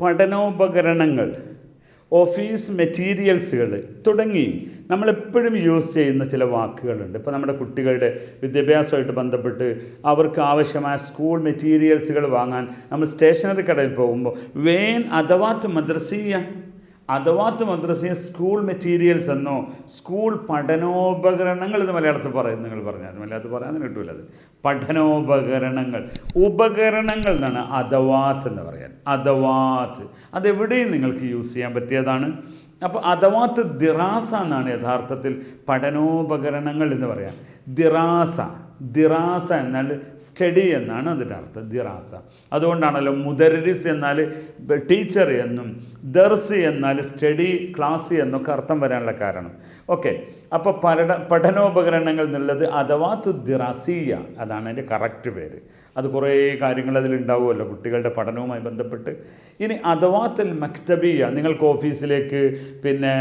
പഠനോപകരണങ്ങൾ office മെറ്റീരിയൽസുകൾ തുടങ്ങി നമ്മളെപ്പോഴും use ചെയ്യുന്ന ചില വാക്കുകളുണ്ട്. ഇപ്പോൾ നമ്മുടെ കുട്ടികളുടെ വിദ്യാഭ്യാസമായിട്ട് ബന്ധപ്പെട്ട് അവർക്ക് ആവശ്യമായ സ്കൂൾ മെറ്റീരിയൽസുകൾ വാങ്ങാൻ നമ്മൾ സ്റ്റേഷനറി കടയിൽ പോകുമ്പോൾ വേൻ അഥവാ മദ്രസീയ അഥവാത്ത് മദ്രസയെ സ്കൂൾ മെറ്റീരിയൽസ് എന്നോ സ്കൂൾ പഠനോപകരണങ്ങൾ എന്ന് മലയാളത്തിൽ പറയും നിങ്ങൾ പറഞ്ഞാൽ. മലയാളത്തിൽ പറയാൻ കിട്ടൂല അത്. പഠനോപകരണങ്ങൾ. ഉപകരണങ്ങൾ എന്നാണ് അഥവാത്ത് എന്ന് പറയാൻ. അഥവാത്ത് അതെവിടെയും നിങ്ങൾക്ക് യൂസ് ചെയ്യാൻ പറ്റിയതാണ്. അപ്പോൾ അഥവാത്ത് ദിറാസ എന്നാണ് യഥാർത്ഥത്തിൽ പഠനോപകരണങ്ങൾ എന്ന് പറയാം. ദിറാസ ദിറാസ എന്നാൽ സ്റ്റഡി എന്നാണ് അതിന്റെ അർത്ഥം ദിറാസ. അതുകൊണ്ടാണല്ലോ മുദരിസ് എന്നാൽ ടീച്ചർ എന്നും ദർസ് എന്നാൽ സ്റ്റഡി ക്ലാസ് എന്നൊക്കെ അർത്ഥം വരാനുള്ള കാരണം. ഓക്കെ. അപ്പോൾ പഠന പഠനോപകരണങ്ങൾ എന്നുള്ളത് അഥവാ ദിറാസിയ അതാണ് അതിന്റെ കറക്റ്റ് പേര്. അത് കുറേ കാര്യങ്ങൾ അതിലുണ്ടാവുമല്ലോ കുട്ടികളുടെ പഠനവുമായി ബന്ധപ്പെട്ട്. ഇനി അഥവാത്തൽ മക്തബിയ നിങ്ങൾക്ക് ഓഫീസിലേക്ക് പിന്നെ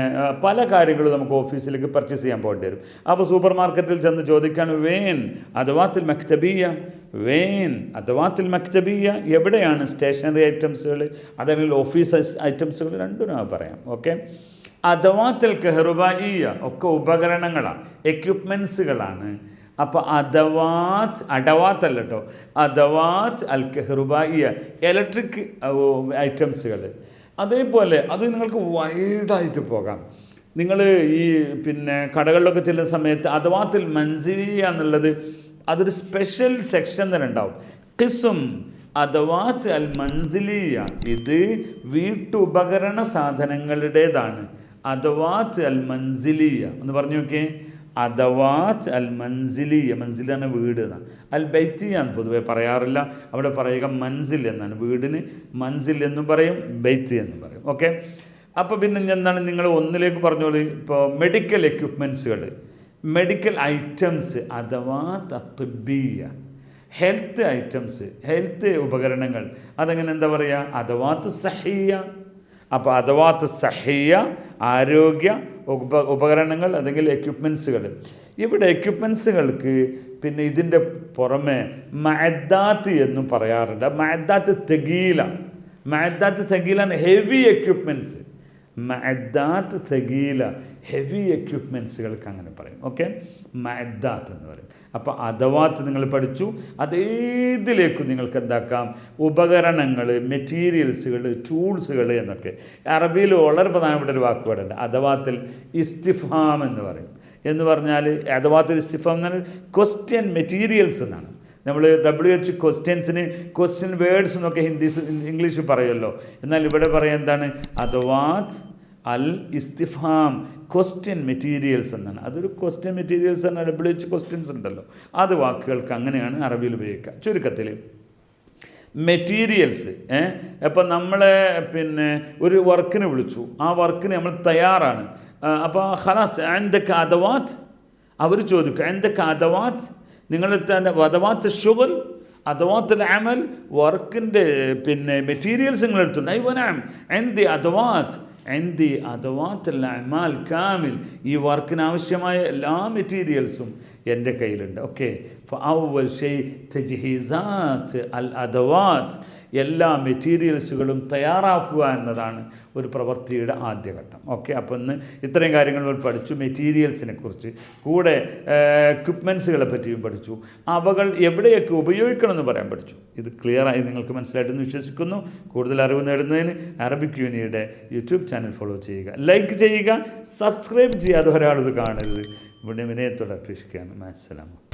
പല കാര്യങ്ങളും നമുക്ക് ഓഫീസിലേക്ക് പർച്ചേസ് ചെയ്യാൻ പോകേണ്ടി വരും. അപ്പോൾ സൂപ്പർ മാർക്കറ്റിൽ ചെന്ന് ചോദിക്കാൻ വേൻ അഥവാത്തിൽ മക്തബിയ? വേൻ അഥവാത്തിൽ മക്തബിയ. എവിടെയാണ് സ്റ്റേഷനറി ഐറ്റംസുകൾ? അതല്ലെങ്കിൽ ഓഫീസ് ഐറ്റംസുകൾ? രണ്ടും പറയാം. ഓക്കെ. അഥവാത്തിൽ കെഹ്റുബായിയ ഒക്കെ ഉപകരണങ്ങളാണ് എക്യുപ്മെൻസുകളാണ് അപ്പോൾ അഥവാത്ത് അല്ല കേട്ടോ അഥവാത്ത് അൽ കെഹ്റുബായിയ ഇലക്ട്രിക് ഐറ്റംസുകൾ അതേപോലെ അത് നിങ്ങൾക്ക് വൈഡായിട്ട് പോകാം. നിങ്ങൾ ഈ പിന്നെ കടകളിലൊക്കെ ചെല്ലുന്ന സമയത്ത് അഥവാത്തിൽ മൻസിലിയ എന്നുള്ളത് അതൊരു സ്പെഷ്യൽ സെക്ഷൻ തന്നെ ഉണ്ടാവും. കിസും അഥവാത്ത് അൽ മൻസിലിയ ഇത് വീട്ടുപകരണ സാധനങ്ങളുടേതാണ്. അഥവാത്ത് അൽ മൻസിലിയ. എന്ന് പറഞ്ഞു നോക്കിയേ. അദവാത്ത് അൽ മൻസിലിയ. മൻസിൽ എന്ന വീട് എന്നാണ്. അൽ ബൈത്തിയാണ് പൊതുവെ പറയാറില്ല. അവിടെ പറയുക മൻസിൽ എന്നാണ് വീടിന്. മൻസിൽ എന്നും പറയും ബൈത്തി എന്നും പറയും. ഓക്കെ? അപ്പോൾ പിന്നെ എന്താണ് നിങ്ങൾ ഒന്നിലേക്ക് പറഞ്ഞോളൂ. ഇപ്പോൾ മെഡിക്കൽ എക്യുപ്മെൻസുകൾ മെഡിക്കൽ ഐറ്റംസ് അഥവാ തത്തുബീയ ഹെൽത്ത് ഐറ്റംസ് ഹെൽത്ത് ഉപകരണങ്ങൾ. അതെങ്ങനെ എന്താ പറയുക? അഥവാ സഹിയ. അപ്പോൾ അഥവാത്ത് സഹിയ ആരോഗ്യ ഉപ ഉപകരണങ്ങൾ അല്ലെങ്കിൽ എക്യുപ്മെൻസുകൾ ഇവിടെ എക്യുപ്മെൻസുകൾക്ക് പിന്നെ ഇതിന്റെ പുറമെ മഅദാത്ത് എന്നും പറയാറുണ്ട്. മഅദാത്ത് തെഗീല മഅദാത്ത് തെഗീല ഹെവി എക്യുപ്മെന്റ്സ് മഅദാത്ത് തെഗീല ഹെവി എക്യുപ്മെൻസുകൾക്ക് അങ്ങനെ പറയും. ഓക്കെ? മഅദാത്ത് എന്ന് പറയും. അപ്പോൾ അഥവാത്ത് നിങ്ങൾ പഠിച്ചു. അതേതിലേക്കും നിങ്ങൾക്ക് എന്താക്കാം? ഉപകരണങ്ങൾ മെറ്റീരിയൽസുകൾ ടൂൾസുകൾ എന്നൊക്കെ. അറബിയിൽ വളരെ പ്രധാനപ്പെട്ട ഒരു വാക്ക് പാടുണ്ട് അഥവാത്തിൽ ഇസ്തിഫാം എന്ന് പറയും. എന്ന് പറഞ്ഞാൽ അഥവാത്തിൽ ഇസ്തിഫാം എന്ന് പറഞ്ഞാൽ ക്വസ്റ്റ്യൻ മെറ്റീരിയൽസ് എന്നാണ്. നമ്മൾ ഡബ്ല്യു എച്ച് ക്വസ്റ്റ്യൻസിന് ക്വസ്റ്റ്യൻ വേർഡ്സ് എന്നൊക്കെ ഹിന്ദി ഇംഗ്ലീഷിൽ പറയുമല്ലോ. എന്നാൽ ഇവിടെ പറയാൻ എന്താണ്? അദവാത് അൽ ഇസ്തിഫാം ക്വസ്റ്റ്യൻ മെറ്റീരിയൽസ് എന്നാണ്. അതൊരു ക്വസ്റ്റ്യൻ മെറ്റീരിയൽസ് എന്ന ഡബ്ല്യു എച്ച് ക്വസ്റ്റ്യൻസ് ഉണ്ടല്ലോ. അത് വാക്കുകൾക്ക് അങ്ങനെയാണ് അറബിയിൽ ഉപയോഗിക്കുക. ചുരുക്കത്തിൽ മെറ്റീരിയൽസ് അപ്പം നമ്മളെ പിന്നെ ഒരു വർക്കിന് വിളിച്ചു. ആ വർക്കിന് നമ്മൾ തയ്യാറാണ്. അപ്പോൾ ഹലാസ് എന്തൊക്കെ അഥവാത് അവർ ചോദിക്കും എന്തൊക്കെ അഥവാത്ത് നിങ്ങളുടെ അഥവാത്ത് ഷുഗൽ അഥവാത്തിൽ അമൽ വർക്കിന്റെ പിന്നെ മെറ്റീരിയൽസ് നിങ്ങൾ എടുത്തുണ്ട്. ഐവനാം എന്തി അഥവാത്ത് എന്തി അഥവാത്തിൽ അമാൽ കാമിൽ. ഈ വർക്കിന് ആവശ്യമായ എല്ലാ മെറ്റീരിയൽസും എന്റെ കയ്യിലുണ്ട്. ഓക്കെ ഫഅവൽ ഷെയ് തജ്ഹീസാത്ത് അൽ അദവാത്ത്. എല്ലാ മെറ്റീരിയൽസുകളും തയ്യാറാക്കുക എന്നതാണ് ഒരു പ്രവൃത്തിയുടെ ആദ്യഘട്ടം. ഓക്കെ അപ്പോൾ ഇന്ന് ഇത്രയും കാര്യങ്ങൾ പഠിച്ചു. മെറ്റീരിയൽസിനെ കുറിച്ച് കൂടെ എക്യുപ്മെൻസുകളെ പറ്റിയും പഠിച്ചു. അവകൾ എവിടെയൊക്കെ ഉപയോഗിക്കണമെന്ന് പറയാൻ പഠിച്ചു. ഇത് ക്ലിയറായി നിങ്ങൾക്ക് മനസ്സിലായിട്ടെന്ന് വിശ്വസിക്കുന്നു. കൂടുതൽ അറിവ് നേടുന്നതിന് അറബിക് യൂണിയുടെ യൂട്യൂബ് ചാനൽ ഫോളോ ചെയ്യുക. ലൈക്ക് ചെയ്യുക സബ്സ്ക്രൈബ് ചെയ്യാതെ ഒരാളിത് കാണരുത്. ഇവിടെ വിനയത്തോടെ അപേക്ഷിക്കുകയാണ്. അസ്സലാമു